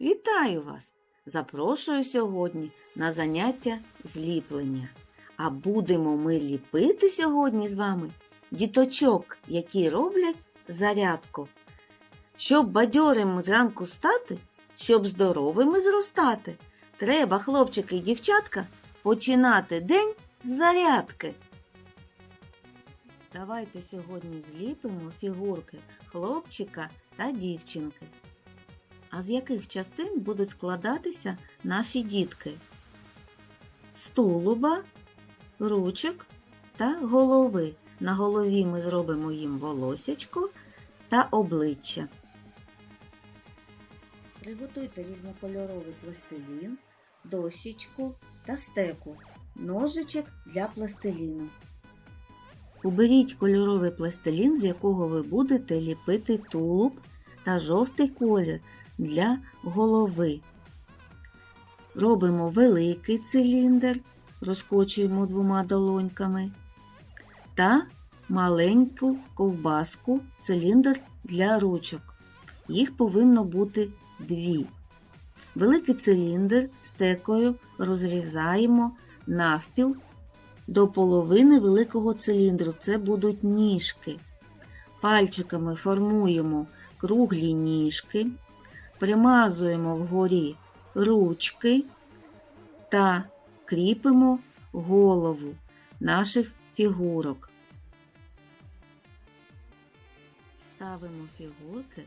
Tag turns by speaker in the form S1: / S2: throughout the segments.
S1: Вітаю вас! Запрошую сьогодні на заняття зліплення. А будемо ми ліпити сьогодні з вами діточок, які роблять зарядку. Щоб бадьорими зранку стати, щоб здоровими зростати, треба, хлопчики і дівчатка, починати день з зарядки. Давайте сьогодні зліпимо фігурки хлопчика та дівчинки. А з яких частин будуть складатися наші дітки? З тулуба, ручок та голови. На голові ми зробимо їм волосячко та обличчя. Приготуйте різнокольоровий пластилін, дощечку та стеку, ножичок для пластиліну. Уберіть кольоровий пластилін, з якого ви будете ліпити тулуб та жовтий колір для голови. Робимо великий циліндр, розкочуємо двома долоньками та маленьку ковбаску, циліндр для ручок. Їх повинно бути дві. Великий циліндр стекою розрізаємо навпіл до половини великого циліндру. Це будуть ніжки. Пальчиками формуємо круглі ніжки, примазуємо вгорі ручки та кріпимо голову наших фігурок. Ставимо фігурки,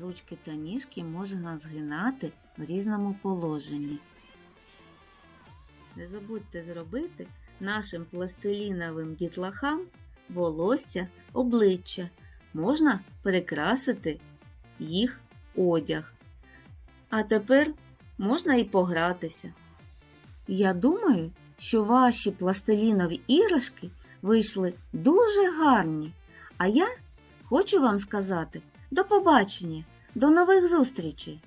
S1: ручки та ніжки можна згинати в різному положенні. Не забудьте зробити нашим пластиліновим дітлахам волосся, обличчя. Можна перекрасити їх одяг. А тепер можна і погратися. Я думаю, що ваші пластилінові іграшки вийшли дуже гарні. А я хочу вам сказати до побачення, до нових зустрічей!